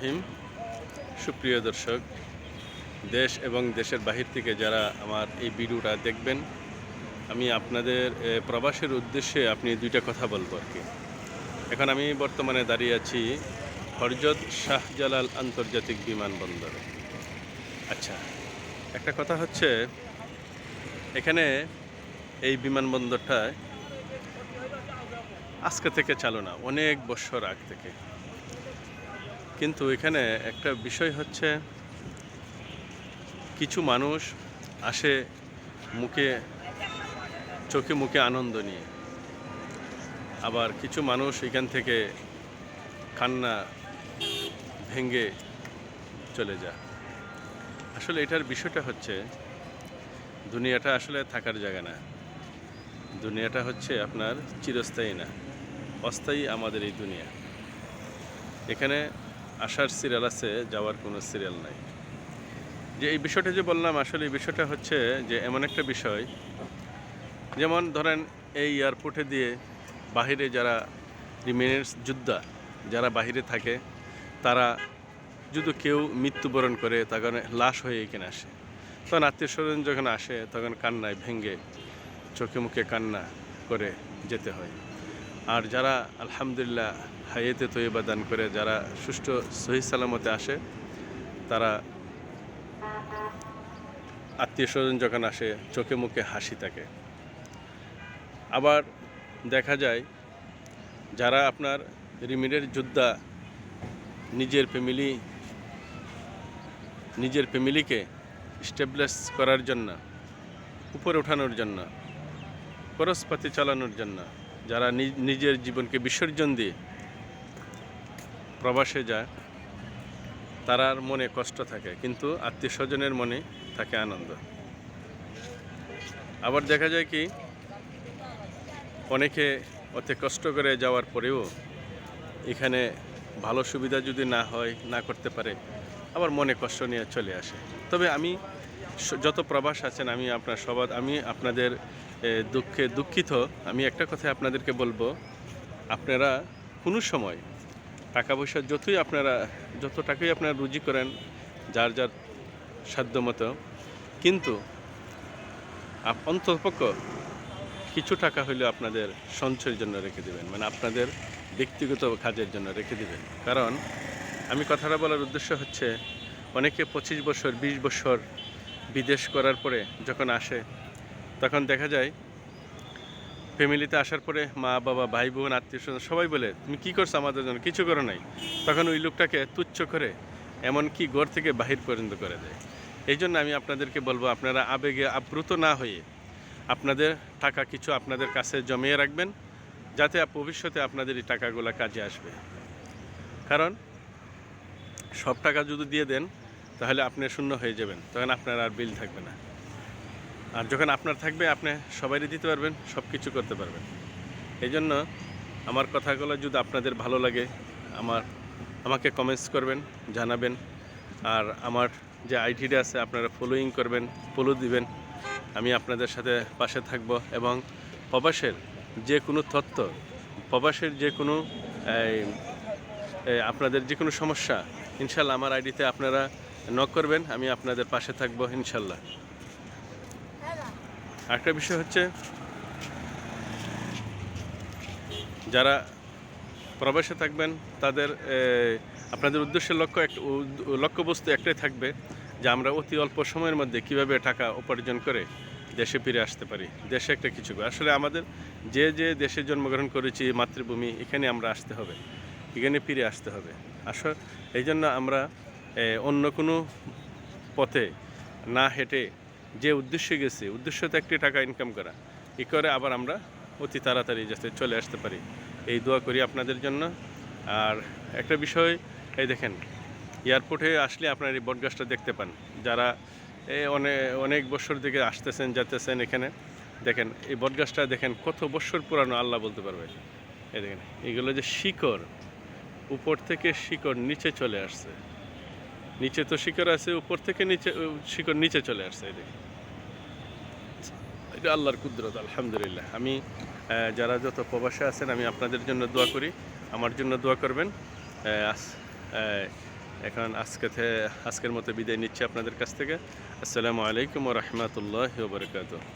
রহিম। সুপ্রিয় দর্শক, দেশ এবং দেশের বাহির থেকে যারা আমার এই ভিডিওটা দেখবেন, আমি আপনাদের প্রবাসের উদ্দেশ্যে আপনি দুইটা কথা বলব আর কি। এখন আমি বর্তমানে দাঁড়িয়ে আছি হরজত শাহজালাল আন্তর্জাতিক বিমানবন্দরে। আচ্ছা একটা কথা হচ্ছে, এখানে এই বিমানবন্দরটায় আজকে থেকে চালু না, অনেক বছর আগ থেকে। কিন্তু এখানে একটা বিষয় হচ্ছে, কিছু মানুষ আসে মুখে, চোখে মুখে আনন্দ নিয়ে। আবার কিছু মানুষ এখান থেকে কান্না ভেঙে চলে যায়। আসলে এটার বিষয়টা হচ্ছে, দুনিয়াটা আসলে থাকার জায়গা না। দুনিয়াটা হচ্ছে আপনার চিরস্থায়ী না। অস্থায়ী আমাদের এই দুনিয়া। এখানে আসার সিরিয়াল আছে, যাওয়ার কোনো সিরিয়াল নাই। যে এই বিষয়টা যে বললাম, আসলে এই বিষয়টা হচ্ছে যে এমন একটা বিষয়, যেমন ধরেন এই এয়ারপোর্টে দিয়ে বাহিরে যারা রিমেনেন্স যোদ্ধা, যারা বাহিরে থাকে, তারা যদি কেউ মৃত্যুবরণ করে, তখন লাশ হয়ে এখানে আসে। তখন আত্মীয় স্বজন যখন আসে, তখন কান্নায় ভেঙ্গে চোখে মুখে কান্না করে যেতে হয়। আর যারা আলহামদুলিল্লাহ হাইয়েতে তৈবা দান করে, যারা সুষ্ঠু সহি সালামতে আসে, তারা আত্মীয় স্বজন যখন আসে, চোখে মুখে হাসি থাকে। আবার দেখা যায়, যারা আপনার রিমিডের যোদ্ধা, নিজের ফ্যামিলি, নিজের ফ্যামিলিকে স্টেবলিশ করার জন্য, উপরে ওঠানোর জন্য, খরচপাতি চালানোর জন্য যারা নিজের জীবনকে বিসর্জন দিয়ে প্রবাসে যায় তারার মনে কষ্ট থাকে, কিন্তু আত্মীয় স্বজনের মনে থাকে আনন্দ। আবার দেখা যায় কি, অনেকে অতে কষ্ট করে যাওয়ার পরেও এখানে ভালো সুবিধা যদি না হয়, না করতে পারে, আবার মনে কষ্ট নিয়ে চলে আসে। তবে আমি যত প্রবাস আছেন, আমি আপনার সবার আমি আপনাদের দুঃখে দুঃখিত। আমি একটা কথা আপনাদেরকে বলব। আপনারা কোনো সময় টাকা পয়সা যতই আপনারা, যত টাকাই আপনারা রুজি করেন, যার যার সাধ্য মতো, কিন্তু অন্ততপক্ষ কিছু টাকা হলেও আপনাদের সঞ্চয়ের জন্য রেখে দেবেন। মানে আপনাদের ব্যক্তিগত কাজের জন্য রেখে দেবেন। কারণ আমি কথাটা বলার উদ্দেশ্য হচ্ছে, অনেকে পঁচিশ বছর, বিশ বছর বিদেশ করার পরে যখন আসে তখন দেখা যায়, ফ্যামিলিতে আসার পরে মা, বাবা, ভাই, বোন, আত্মীয় স্বজন সবাই বলে, তুমি কী করছ আমাদের জন্য? কিছু করো নাই? তখন ওই লোকটাকে তুচ্ছ করে এমনকি ঘর থেকে বাহির পর্যন্ত করে দেয়। এই জন্য আমি আপনাদেরকে বলব, আপনারা আবেগে আপ্লুত না হয়ে আপনাদের টাকা কিছু আপনাদের কাছে জমিয়ে রাখবেন, যাতে ভবিষ্যতে আপনাদের এই টাকাগুলো কাজে আসবে। কারণ, সব টাকা যদি দিয়ে দেন, তাহলে আপনি শূন্য হয়ে যাবেন, তখন আপনার আর বিল থাকবে না। আর যখন আপনার থাকবে, আপনি সবাইকে দিতে পারবেন সব কিছু করতে পারবেন। এই জন্য আমার কথাগুলো যদি আপনাদের ভালো লাগে, আমার, আমাকে কমেন্টস করবেন, জানাবেন, আর আমার যে আইডিটা আছে, আপনারা ফলোইং করবেন ফলো দিবেন, আমি আপনাদের সাথে পাশে থাকব এবং প্রবাসের যে কোনো তথ্য, প্রবাসের যে কোনো আপনাদের যে কোনো সমস্যা, ইনশাল্লাহ আমার আইডিতে আপনারা নক করবেন, আমি আপনাদের পাশে থাকব, ইনশাল্লাহ। আরেকটা বিষয় হচ্ছে, যারা প্রবাসে থাকবেন, তাদের আপনাদের উদ্দেশ্যের লক্ষ্য এক লক্ষ্যবস্তু একটাই থাকবে যে আমরা অতি অল্প সময়ের মধ্যে কীভাবে টাকা উপার্জন করে দেশে ফিরে আসতে পারি। দেশে একটা কিছু। আসলে আমাদের যে যে দেশে জন্মগ্রহণ করেছি, মাতৃভূমি, এখানে আমরা আসতে হবে। এখানে ফিরে আসতে হবে। আসলে এই জন্য আমরা অন্য কোনো পথে না হেঁটে যে উদ্দেশ্যে গেছি উদ্দেশ্য তো একটি টাকা ইনকাম করা, এ করে আবার আমরা অতি তাড়াতাড়ি যাতে চলে আসতে পারি। এই দোয়া করি আপনাদের জন্য। আর একটা বিষয়, এই দেখেন, এয়ারপোর্টে আসলে আপনার এই বটগাছটা দেখতে পান। যারা এই অনেক অনেক বছর থেকে আসতেছেন যেতেছেন এখানে, দেখেন, এই বটগাছটা দেখেন কত বছর পুরানো, আল্লাহ বলতে পারবে। এই দেখেন, এগুলো যে শিকড়, উপর থেকে শিকড় নিচে চলে আসছে। নিচে তো শিকড় আছে, উপর থেকে নিচে শিকড় নিচে চলে আসছে দেখেন এটা আল্লাহর কুদরত, আলহামদুলিল্লাহ। আমি যারা যত প্রবাসে আছেন, আমি আপনাদের জন্য দোয়া করি। আমার জন্য দোয়া করবেন। এখন আজকে আজকের মতো বিদায় নিচ্ছি আপনাদের কাছ থেকে। আসসালামু আলাইকুম রহমতুল্লাহ বরকাত